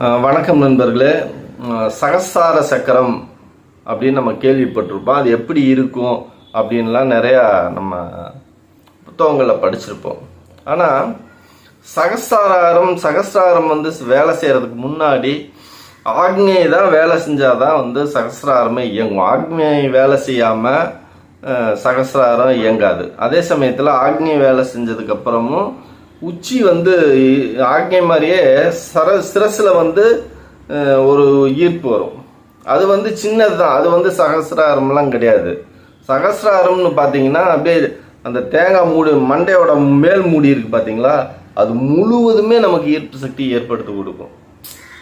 வணக்கம் நண்பர்களே. சகசார சக்கரம் அப்படின்னு நம்ம கேள்விப்பட்டிருப்போம். அது எப்படி இருக்கும் அப்படின்லாம் நிறையா நம்ம புத்தகங்களில் படிச்சிருப்போம். ஆனால் சகசாரம் சகசிராரம் வந்து வேலை செய்கிறதுக்கு முன்னாடி ஆக்ஞை தான் வேலை செஞ்சால் தான் வந்து சகசிராரமே இயங்கும். ஆக்ஞை வேலை செய்யாமல் சகசிராரம் இயங்காது. அதே சமயத்தில் ஆக்ஞை வேலை செஞ்சதுக்கப்புறமும் உச்சி வந்து ஆக்ஞை மாதிரியே சர சிரசில் வந்து ஒரு ஈர்ப்பு வரும். அது வந்து சின்னது தான் அது வந்து சகசிராரம்லாம் கிடையாது. சகசிராரம்னு பார்த்தீங்கன்னா அப்படியே அந்த தேங்காய் மூடி மண்டையோட மேல் மூடி இருக்கு பார்த்தீங்களா அது முழுவதுமே நமக்கு ஈர்ப்பு சக்தி ஏற்படுத்தி கொடுக்கும்.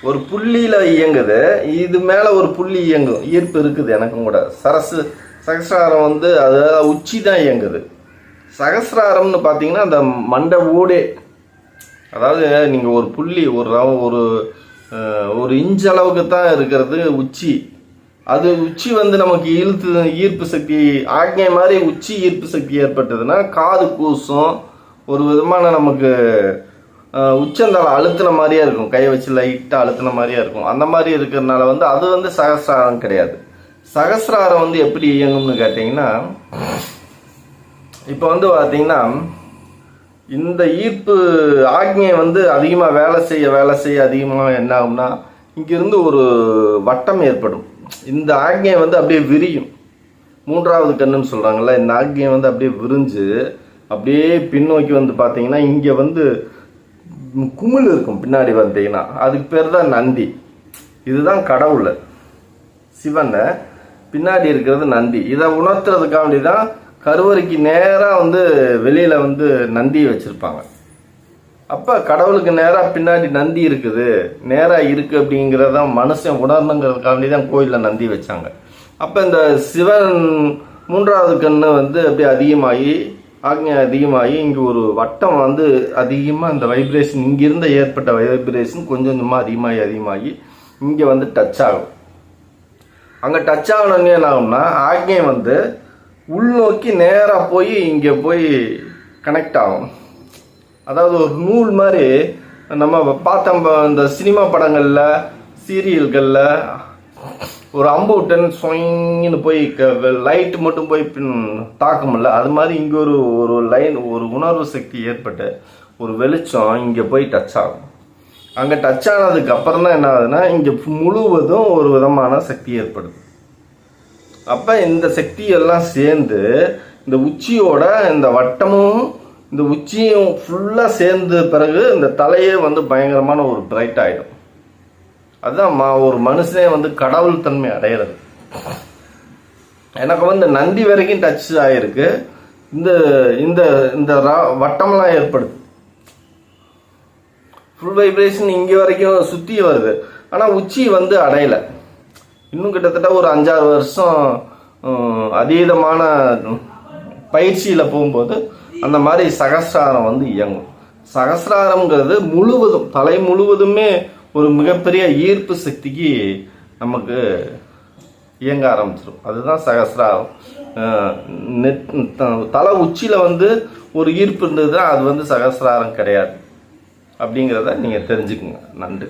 ஒரு புள்ளியில் இயங்குது. இது மேலே ஒரு புள்ளி இயங்கும். ஈர்ப்பு இருக்குது எனக்கும் கூட. சரசு சகசிராரம் வந்து அது உச்சி தான் இயங்குது. சகசிராரம்னு பார்த்தீங்கன்னா அந்த மண்டை ஊடே. அதாவது நீங்கள் ஒரு புள்ளி ஒரு ரவ- ஒரு ஒரு இன்ச் அளவுக்கு தான் இருக்கிறது உச்சி. அது உச்சி வந்து நமக்கு இழுத்து ஈர்ப்பு சக்தி ஆக்ஞை மாதிரி உச்சி ஈர்ப்பு சக்தி ஏற்பட்டதுன்னா காது கூசும் ஒரு விதமான நமக்கு உச்சந்தால அழுத்தின மாதிரியே இருக்கும். கையை வச்சு லைட்டாக அழுத்தின மாதிரியே இருக்கும். அந்த மாதிரி இருக்கிறதுனால வந்து அது வந்து சகசிராரம் கிடையாது. சகசிராரம் வந்து எப்படி இயங்கும்னு கேட்டிங்கன்னா இப்போ வந்து பார்த்தீங்கன்னா இந்த ஈர்ப்பு ஆக்ஞை வந்து அதிகமாக வேலை செய்ய வேலை செய்ய அதிகமாக என்ன ஆகும்னா இங்கிருந்து ஒரு வட்டம் ஏற்படும். இந்த ஆக்ஞை வந்து அப்படியே விரியும். மூன்றாவது கண்ணுன்னு சொல்கிறாங்கல்ல இந்த ஆக்ஞை வந்து அப்படியே விரிஞ்சு அப்படியே பின்னோக்கி வந்து பார்த்தீங்கன்னா இங்கே வந்து குமிழ் இருக்கும் பின்னாடி பார்த்தீங்கன்னா அதுக்கு பேர் தான் நந்தி. இதுதான் கடவுள். சிவனை பின்னாடி இருக்கிறது நந்தி. இதை உணர்த்துறதுக்காண்டி தான் கருவறைக்கு நேராக வந்து வெளியில் வந்து நந்தி வச்சுருப்பாங்க. அப்போ கடவுளுக்கு நேராக பின்னாடி நந்தி இருக்குது. நேராக இருக்குது அப்படிங்கிறதான் மனுஷன் உணரணுங்கிறதுக்காண்டி தான் கோயிலில் நந்தி வச்சாங்க. அப்போ இந்த சிவன் மூன்றாவது கண்ணு வந்து அப்படியே அதிகமாகி ஆக்ஞை அதிகமாகி இங்கே ஒரு வட்டம் வந்து அதிகமாக இந்த வைப்ரேஷன் இங்கிருந்த ஏற்பட்ட வைப்ரேஷன் கொஞ்சம் கொஞ்சமாக அதிகமாகி அதிகமாகி இங்கே வந்து டச் ஆகும். அங்கே டச் ஆகணும்னு என்ன ஆகும்னா ஆக்ஞை வந்து உள்நோக்கி நேராக போய் இங்கே போய் கனெக்ட் ஆகும். அதாவது ஒரு நூல் மாதிரி நம்ம பார்த்தோம் இந்த சினிமா படங்களில் சீரியல்களில் ஒரு அம்பு விட்டன்னு சொயின்னு போய் லைட்டு மட்டும் போய் பின் தாக்கும்ல அது மாதிரி இங்கே ஒரு ஒரு லைன் ஒரு உணர்வு சக்தி ஏற்பட்டு ஒரு வெளிச்சம் இங்கே போய் டச் ஆகும். அங்கே டச் ஆனதுக்கு அப்புறம் தான் என்ன ஆகுதுன்னா இங்கே முழுவதும் ஒரு விதமான சக்தி ஏற்படுது. அப்போ இந்த சக்தி எல்லாம் சேர்ந்து இந்த உச்சியோட இந்த வட்டமும் இந்த உச்சியும் ஃபுல்லாக சேர்ந்த பிறகு இந்த தலையே வந்து பயங்கரமான ஒரு பிரைட் ஆகிடும் அதுதான் மா ஒரு மனுஷனே வந்து கடவுள் தன்மை அடையிறது. எனக்கு வந்து நந்தி வரைக்கும் டச் ஆகிருக்கு இந்த இந்த இந்த ரா- வட்டம்லாம் ஏற்படுது. ஃபுல் வைப்ரேஷன் இங்கே வரைக்கும் சுற்றி வருது. ஆனால் உச்சி வந்து அடையலை. இன்னும் கிட்டத்தட்ட ஒரு அஞ்சாறு வருஷம் அதீதமான பயிற்சியில் போகும்போது அந்த மாதிரி சகசிராரம் வந்து இயங்கும். சகசிராரம்ங்கிறது முழுவதும் தலை முழுவதுமே ஒரு மிகப்பெரிய ஈர்ப்பு சக்திக்கு நமக்கு இயங்க ஆரம்பிச்சிடும் அதுதான் சகசிராரம். நெத் தலை உச்சியில் வந்து ஒரு ஈர்ப்பு இருந்ததுன்னா அது வந்து சகசிராரம் கிடையாது. அப்படிங்கிறத நீங்கள் தெரிஞ்சுக்குங்க. நன்றி.